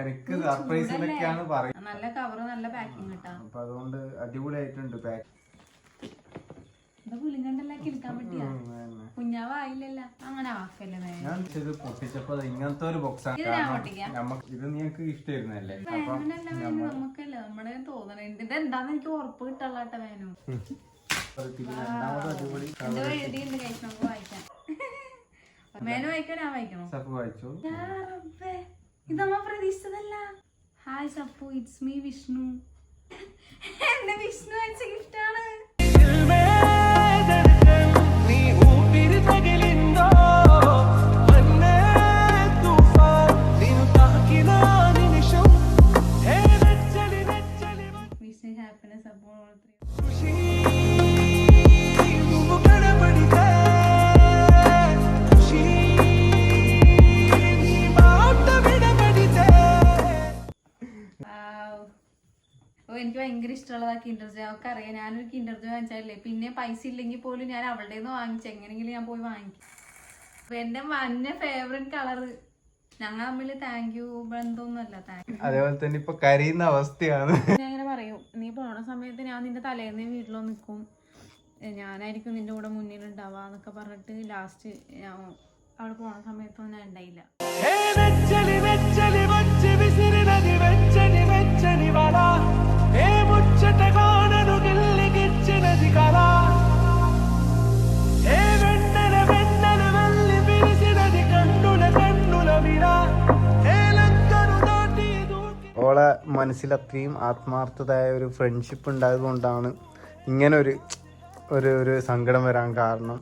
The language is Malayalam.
എനിക്ക് സർപ്രൈസിലൊക്കെയാണ് പറയുന്നത്. നല്ല കവർ നല്ല പാക്കിംഗ് കിട്ടാ. അപ്പൊ അതുകൊണ്ട് അടിപൊളിയായിട്ടുണ്ട് പാക്ക് ഇത് പുളിങ്കണ്ടല്ല കിൽക്കാൻ പറ്റിയ? കുഞ്ഞാവായില്ലല്ല. അങ്ങനെ ആക്കല്ലേ നേ ഞാൻ ഇത് പൊട്ടിച്ചപ്പോ ഇങ്ങനത്തെ ഒരു ബോക്സ് ആണ്. നമുക്ക് ഇത് നിനക്ക് വേനു നമുക്കല്ല നമ്മുടെ തോന്നണേ. ഇത് എന്താന്ന് എനിക്ക് ഉറപ്പ് കിട്ടല്ലാട്ട വേനു. അത് പിന്നെ രണ്ടാമത് അടിപൊളി എന്തോ എഴുതിയുണ്ട് കഴിച്ച് നമുക്ക് വായിക്കാം. മേനു വായിക്കോ ഞാൻ വായിക്കണോ? വായിച്ചു? ഇത് നമ്മ പ്രതീക്ഷിച്ചതല്ല. Hi Sappu it's me Vishnu. എന്റെ വിഷ്ണു അയച്ച ഗിഫ്റ്റാണ് വിഷ്ണു ഹാപ്പിനെസ് അപ്പോൾ ഓ എനിക്ക് ഭയങ്കര ഇഷ്ടമുള്ളതാ കിൻഡർ ജോയ് അവൾക്ക് അറിയാം ഞാനൊരു കിൻഡർ ജോയ് വാങ്ങിച്ചാലേ പിന്നെ പൈസ ഇല്ലെങ്കിൽ പോലും ഞാൻ അവളുടെ നിന്ന് വാങ്ങിച്ചു എങ്ങനെയെങ്കിലും ഞാൻ പോയി വാങ്ങിക്കും. അപ്പൊ എന്റെ മഞ്ഞ ഫേവറേറ്റ് കളറ് ഞങ്ങൾ തമ്മിൽ താങ്ക് യു ബന്ധമൊന്നുമല്ല താങ്ക് അതേപോലെ തന്നെ ഇപ്പൊ കരയുന്ന അവസ്ഥയാണ്. ഞാൻ ഇങ്ങനെ പറയും നീ പോണ സമയത്ത് ഞാൻ നിന്റെ തലേന്ന് വീട്ടിലോ നിൽക്കും. ഞാനായിരിക്കും നിന്റെ കൂടെ മുന്നിൽ ഉണ്ടാവുക എന്നൊക്കെ പറഞ്ഞിട്ട് ലാസ്റ്റ് അവിടെ പോണ സമയത്തൊന്നും ഞാൻ ഉണ്ടായില്ല. ഓളെ മനസ്സിൽ അത്രയും ആത്മാർത്ഥതായ ഒരു ഫ്രണ്ട്ഷിപ്പ് ഉണ്ടായതുകൊണ്ടാണ് ഇങ്ങനെ ഒരു ഒരു ഒരു സങ്കടം വരാൻ കാരണം.